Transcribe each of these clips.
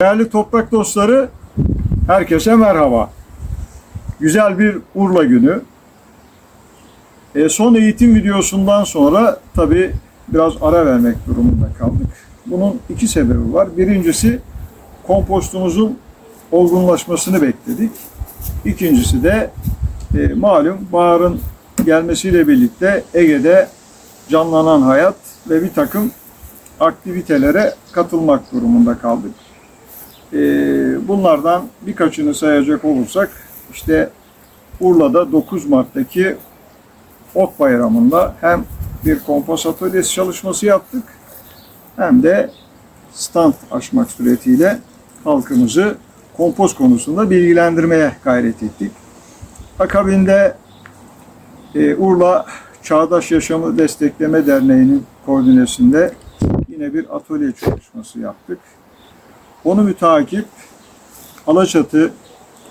Değerli toprak dostları, herkese merhaba. Güzel bir Urla günü. E, son eğitim videosundan sonra tabi biraz ara vermek durumunda kaldık. Bunun iki sebebi var. Birincisi kompostumuzun olgunlaşmasını bekledik. İkincisi de e, malum baharın gelmesiyle birlikte Ege'de canlanan hayat ve bir takım aktivitelere katılmak durumunda kaldık. Ee, bunlardan birkaçını sayacak olursak işte Urla'da 9 Mart'taki Ok Bayramı'nda hem bir kompost atölyesi çalışması yaptık hem de stand açmak suretiyle halkımızı kompost konusunda bilgilendirmeye gayret ettik. Akabinde e, Urla Çağdaş Yaşamı Destekleme Derneği'nin koordinesinde yine bir atölye çalışması yaptık. Onu mütakip Alaçatı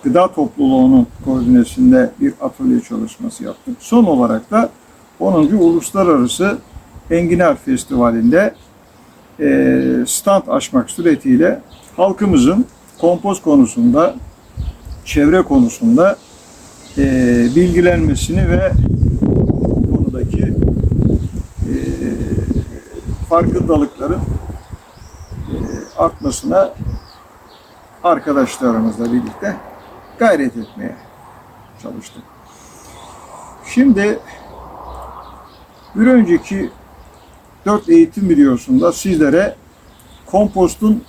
Gıda Topluluğu'nun koordinesinde bir atölye çalışması yaptık. Son olarak da 10. Uluslararası Enginar Festivali'nde e, stand açmak suretiyle halkımızın kompost konusunda, çevre konusunda e, bilgilenmesini ve bu konudaki e, farkındalıkların e, artmasına arkadaşlarımızla birlikte gayret etmeye çalıştık. Şimdi bir önceki dört eğitim videosunda sizlere kompostun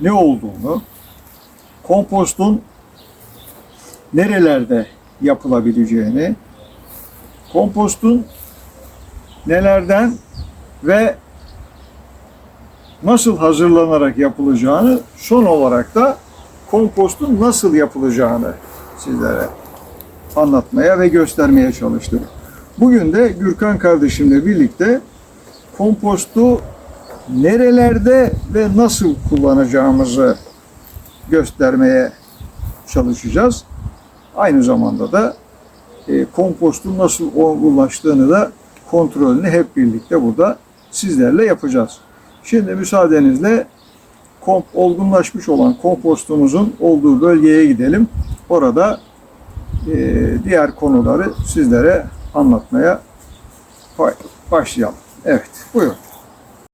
ne olduğunu, kompostun nerelerde yapılabileceğini, kompostun nelerden ve nasıl hazırlanarak yapılacağını, son olarak da kompostun nasıl yapılacağını sizlere anlatmaya ve göstermeye çalıştık. Bugün de Gürkan kardeşimle birlikte kompostu nerelerde ve nasıl kullanacağımızı göstermeye çalışacağız. Aynı zamanda da e, kompostun nasıl olgunlaştığını da kontrolünü hep birlikte burada sizlerle yapacağız. Şimdi müsaadenizle komp olgunlaşmış olan kompostumuzun olduğu bölgeye gidelim. Orada e, diğer konuları sizlere anlatmaya başlayalım. Evet, buyurun.